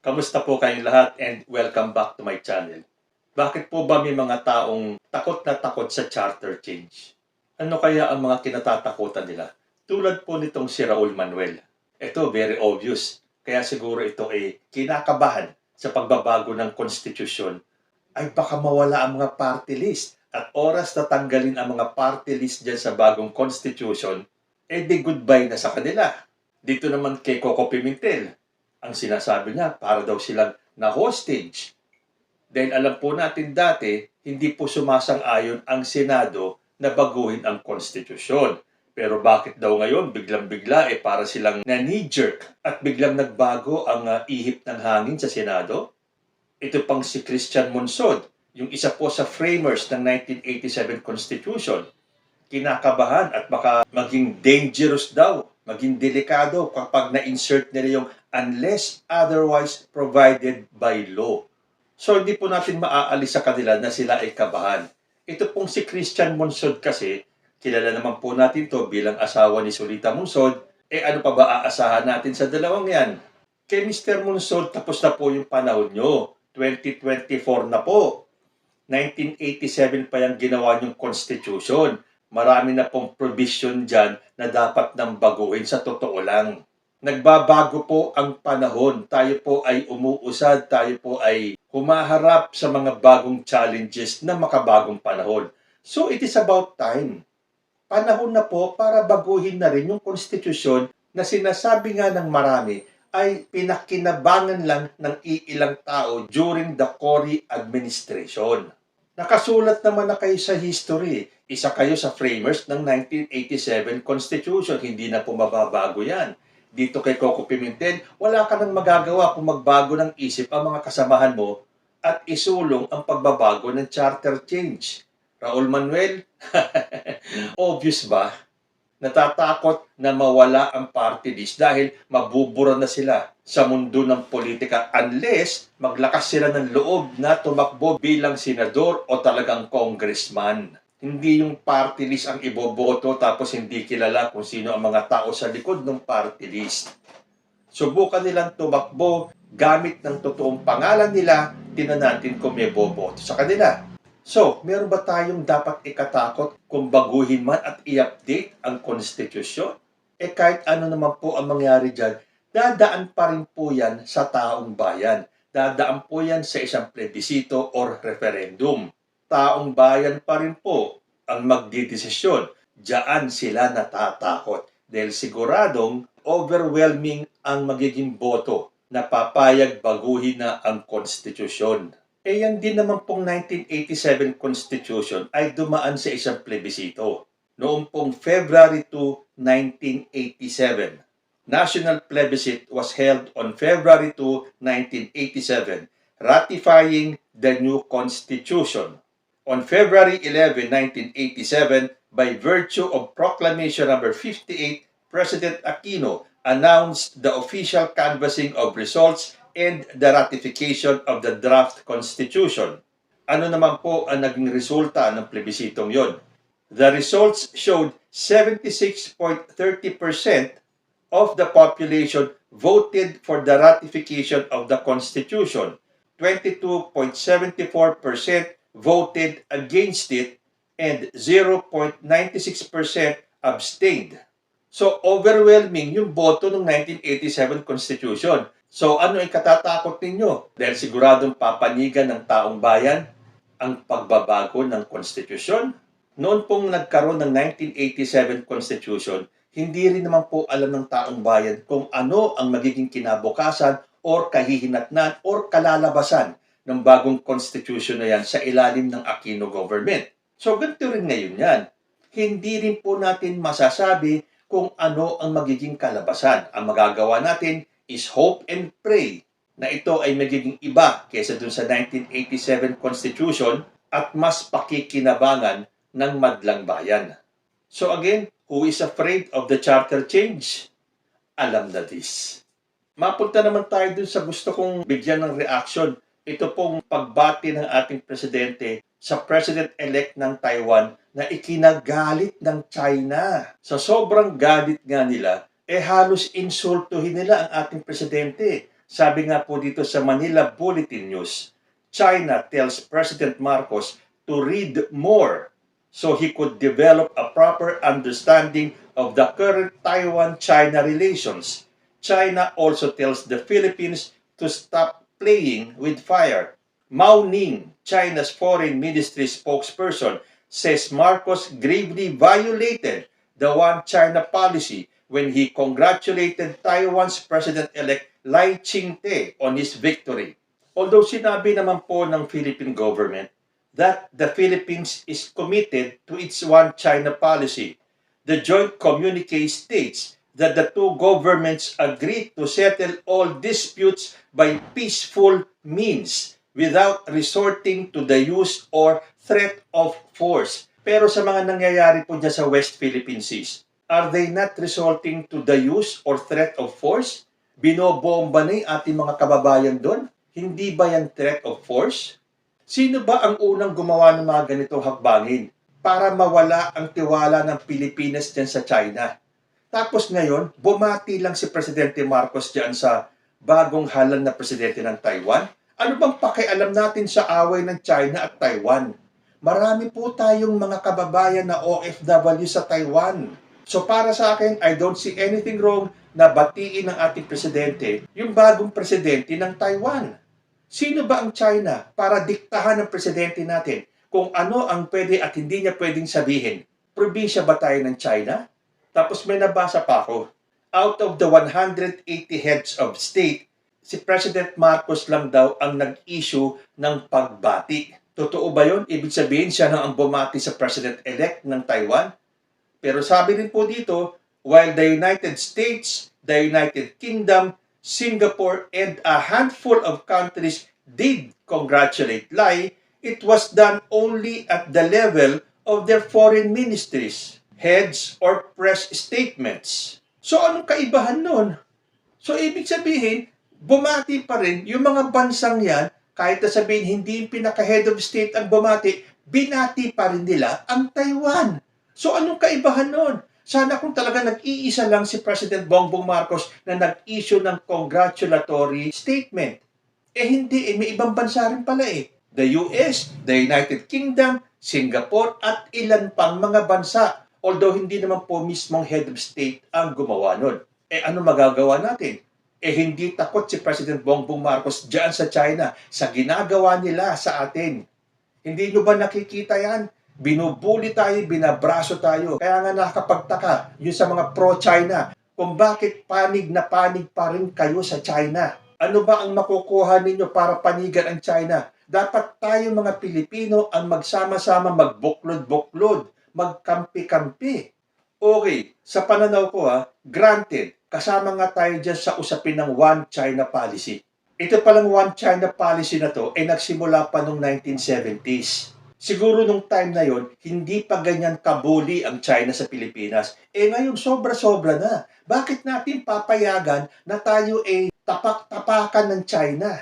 Kamusta po kayong lahat and welcome back to my channel. Bakit po ba may mga taong takot na takot sa charter change? Ano kaya ang mga kinatatakutan nila? Tulad po nitong si Raul Manuel. Ito very obvious. Kaya siguro ito ay kinakabahan sa pagbabago ng konstitusyon ay baka mawala ang mga party list at oras na tanggalin ang mga party list dyan sa bagong constitution, eh di goodbye na sa kanila. Dito naman kay Coco Pimentel, ang sinasabi niya para daw silang na-hostage. Dahil alam po natin dati, hindi po sumasang-ayon ang Senado na baguhin ang konstitusyon. Pero bakit daw ngayon biglang-bigla eh para silang na-knee-jerk at biglang nagbago ang ah, ihip ng hangin sa Senado? Ito pang si Christian Monsod, yung isa po sa framers ng 1987 Constitution. Kinakabahan at baka maging dangerous daw, maging delikado kapag na-insert nila yung unless otherwise provided by law. So hindi po natin maaalis sa kanila na sila ay kabahan. Ito pong si Christian Monsod kasi, kilala naman po natin to bilang asawa ni Solita Monsod, eh ano pa ba aasahan natin sa dalawang yan? Kay Mr. Monsod, tapos na po yung panahon nyo. 2024 na po. 1987 pa yung ginawa niyong constitution. Marami na pong provision dyan na dapat nang baguhin sa totoo lang. Nagbabago po ang panahon. Tayo po ay umuusad, tayo po ay humaharap sa mga bagong challenges na makabagong panahon. So it is about time. Panahon na po para baguhin na rin yung konstitusyon na sinasabi nga ng marami ay pinakinabangan lang ng iilang tao during the Cory administration. Nakasulat naman na kayo sa history. Isa kayo sa framers ng 1987 Constitution. Hindi na po mababago yan. Dito kay Coco Pimentel, wala ka nang magagawa kung magbago ng isip ang mga kasamahan mo at isulong ang pagbabago ng charter change. Raul Manuel, obvious ba? Natatakot na mawala ang party list dahil mabubura na sila sa mundo ng politika unless maglakas sila ng loob na tumakbo bilang senador o talagang congressman. Hindi yung party list ang iboboto tapos hindi kilala kung sino ang mga tao sa likod ng party list. Subukan nilang tumakbo gamit ng totoong pangalan nila, tinan natin kung may boboto sa kanila. So, meron ba tayong dapat ikatakot kung baguhin man at i-update ang konstitusyon? Eh kahit ano naman po ang mangyari dyan, dadaan pa rin po yan sa taong bayan. Dadaan po yan sa isang plebisito or referendum. Taong bayan pa rin po ang magdidesisyon. Diyan sila natatakot dahil siguradong overwhelming ang magiging boto na papayag baguhin na ang konstitusyon. Eh yan din naman pong 1987 Constitution ay dumaan sa isang plebisito. Noong pong February 2, 1987. National plebiscite was held on February 2, 1987, ratifying the new Constitution. On February 11, 1987, by virtue of Proclamation Number 58, President Aquino announced the official canvassing of results and the ratification of the draft constitution. Ano naman po ang naging resulta ng plebisitong yon? The results showed 76.30% of the population voted for the ratification of the constitution. 22.74% voted against it and 0.96% abstained. So overwhelming yung boto ng 1987 Constitution. So ano ang katatakot ninyo? Dahil siguradong papanigan ng taong bayan ang pagbabago ng konstitusyon. Noon pong nagkaroon ng 1987 Constitution, hindi rin naman po alam ng taong bayan kung ano ang magiging kinabukasan or kahihinatnan or kalalabasan ng bagong constitution na yan sa ilalim ng Aquino government. So ganito rin ngayon yan. Hindi rin po natin masasabi kung ano ang magiging kalabasan. Ang magagawa natin is hope and pray na ito ay magiging iba kaysa dun sa 1987 Constitution at mas pakikinabangan ng madlang bayan. So again, who is afraid of the charter change? Alam na this. Mapunta naman tayo dun sa gusto kong bigyan ng reaction. Ito pong pagbati ng ating presidente sa President-elect ng Taiwan na ikinagalit ng China. Sa sobrang galit nga nila, eh halos insultuhin nila ang ating presidente. Sabi nga po dito sa Manila Bulletin News, China tells President Marcos to read more so he could develop a proper understanding of the current Taiwan-China relations. China also tells the Philippines to stop playing with fire. Mao Ning, China's foreign ministry spokesperson, says Marcos gravely violated the One China policy when he congratulated Taiwan's President-elect Lai Ching-te on his victory. Although sinabi naman po ng Philippine government that the Philippines is committed to its One China policy, the joint communique states that the two governments agreed to settle all disputes by peaceful means without resorting to the use or threat of force. Pero sa mga nangyayari po dyan sa West Philippine Seas, are they not resorting to the use or threat of force? Binobomba na ating mga kababayan doon? Hindi ba yan threat of force? Sino ba ang unang gumawa ng mga ganitong hakbangin para mawala ang tiwala ng Pilipinas dyan sa China? Tapos ngayon, bumati lang si Presidente Marcos dyan sa bagong halal na presidente ng Taiwan. Ano bang pakialam natin sa away ng China at Taiwan? Marami po tayong mga kababayan na OFW sa Taiwan. So para sa akin, I don't see anything wrong na batiin ng ating presidente yung bagong presidente ng Taiwan. Sino ba ang China para diktahan ng presidente natin kung ano ang pwede at hindi niya pwedeng sabihin? Probinsya ba tayo ng China? Tapos may nabasa pa ako. Out of the 180 heads of state, si President Marcos lang daw ang nag-issue ng pagbati. Totoo ba yun? Ibig sabihin siya na ang bumati sa President-elect ng Taiwan? Pero sabi rin po dito, while the United States, the United Kingdom, Singapore, and a handful of countries did congratulate Lai, it was done only at the level of their foreign ministries, heads, or press statements. So anong kaibahan nun? So ibig sabihin, bumati pa rin yung mga bansang yan, kahit na sabihin hindi yung pinaka-head of state ang bumati, binati pa rin nila ang Taiwan. So anong kaibahan nun? Sana kung talaga nag-iisa lang si President Bongbong Marcos na nag-issue ng congratulatory statement. Eh hindi, eh, may ibang bansa rin pala eh. The US, the United Kingdom, Singapore at ilan pang mga bansa. Although hindi naman po mismong head of state ang gumawa nun. Eh ano magagawa natin? Eh hindi takot si President Bongbong Marcos dyan sa China sa ginagawa nila sa atin. Hindi nyo ba nakikita yan? Binubuli tayo, binabraso tayo. Kaya nga nakakapagtaka yun sa mga pro-China kung bakit panig na panig pa rin kayo sa China. Ano ba ang makukuha ninyo para panigan ang China? Dapat tayo mga Pilipino ang magsama-sama magbuklod-buklod, magkampi-kampi. Okay, sa pananaw ko ha, granted, kasama nga tayo dyan sa usapin ng One China Policy. Ito palang One China Policy na to ay nagsimula pa noong 1970s. Siguro nung time na yon, hindi pa ganyan kabuli ang China sa Pilipinas. Eh ngayon, sobra-sobra na. Bakit natin papayagan na tayo ay tapak-tapakan ng China?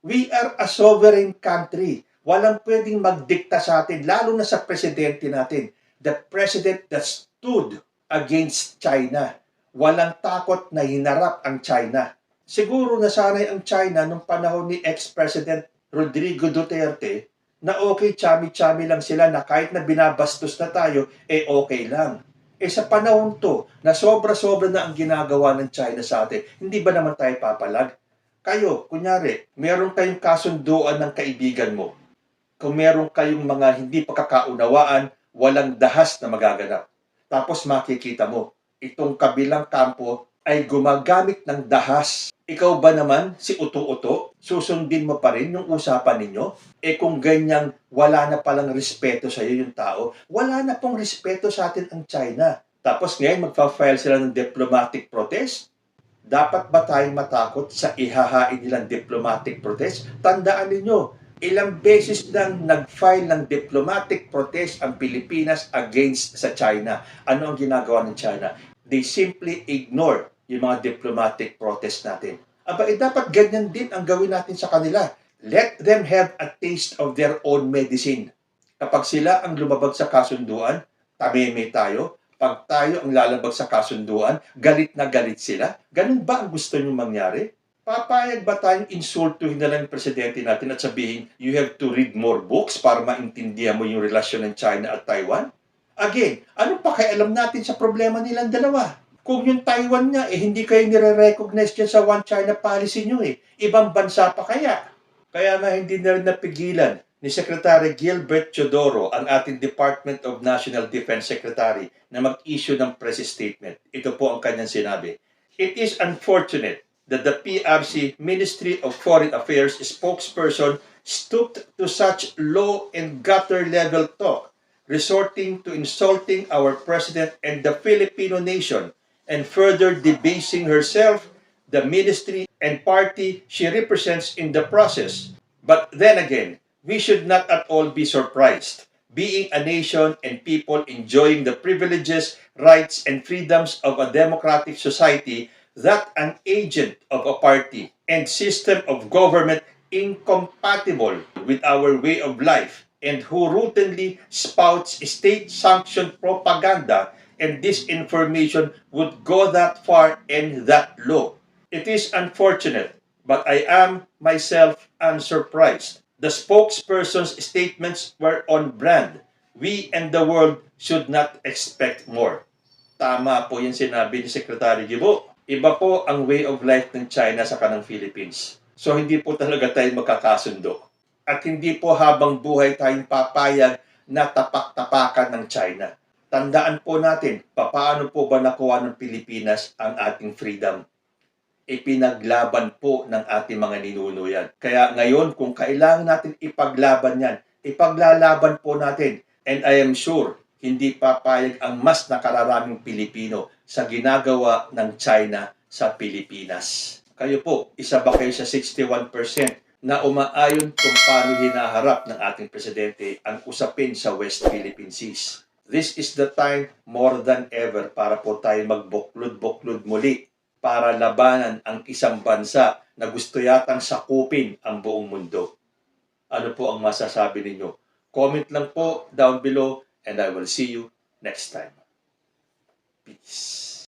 We are a sovereign country. Walang pwedeng magdikta sa atin, lalo na sa presidente natin. The president that stood against China. Walang takot na hinarap ang China. Siguro nasanay ang China nung panahon ni ex-president Rodrigo Duterte na okay, chami-chami lang sila na kahit na binabastos na tayo, eh okay lang. Eh sa panahon to, na sobra-sobra na ang ginagawa ng China sa atin, hindi ba naman tayo papalag? Kayo, kunyari, meron kayong kasunduan ng kaibigan mo. Kung meron kayong mga hindi pagkakaunawaan, walang dahas na magaganap. Tapos makikita mo, itong kabilang kampo ay gumagamit ng dahas. Ikaw ba naman, si Uto-Uto, susundin mo pa rin yung usapan ninyo? Eh kung ganyang wala na palang respeto sa iyo yung tao, wala na pong respeto sa atin ang China. Tapos ngayon magpa-file sila ng diplomatic protest? Dapat ba tayong matakot sa ihahain nilang diplomatic protest? Tandaan ninyo, ilang beses nang nag-file ng diplomatic protest ang Pilipinas against sa China. Ano ang ginagawa ng China? They simply ignore yung mga diplomatic protest natin. Aba, eh, dapat ganyan din ang gawin natin sa kanila. Let them have a taste of their own medicine. Kapag sila ang lumabag sa kasunduan, tameme tayo. Pag tayo ang lalabag sa kasunduan, galit na galit sila. Ganun ba ang gusto nyo mangyari? Papayag ba tayong insultuhin na lang presidente natin at sabihin, you have to read more books para maintindihan mo yung relasyon ng China at Taiwan? Again, ano pa alam natin sa problema nilang dalawa? Kung yung Taiwan nga, eh, hindi kayo nire-recognize dyan sa One China policy nyo eh. Ibang bansa pa kaya? Kaya nga hindi na rin napigilan ni Secretary Gilbert Chodoro, ang ating Department of National Defense Secretary, na mag-issue ng press statement. Ito po ang kanyang sinabi. It is unfortunate that the PRC Ministry of Foreign Affairs spokesperson stooped to such low and gutter level talk, resorting to insulting our president and the Filipino nation, and further debasing herself, the ministry, and party she represents in the process. But then again, we should not at all be surprised, being a nation and people enjoying the privileges, rights, and freedoms of a democratic society, that an agent of a party and system of government incompatible with our way of life and who routinely spouts state-sanctioned propaganda and disinformation would go that far and that low. It is unfortunate, but I am myself unsurprised. The spokesperson's statements were on brand. We and the world should not expect more. Tama po yung sinabi ni Secretary Gibo. Iba po ang way of life ng China sa kanang Philippines. So hindi po talaga tayo magkakasundo. At hindi po habang buhay tayong papayag na tapak-tapakan ng China. Tandaan po natin, paano po ba nakuha ng Pilipinas ang ating freedom? Ipinaglaban po ng ating mga ninuno yan. Kaya ngayon, kung kailangan natin ipaglaban yan, ipaglalaban po natin. And I am sure, hindi papayag ang mas nakararaming Pilipino sa ginagawa ng China sa Pilipinas. Kayo po, isa ba kayo sa 61% na umaayon kung paano hinaharap ng ating presidente ang usapin sa West Philippine Seas? This is the time more than ever para po tayo magbuklod-buklod muli para labanan ang isang bansa na gusto yatang sakupin ang buong mundo. Ano po ang masasabi ninyo? Comment lang po down below and I will see you next time. びっ。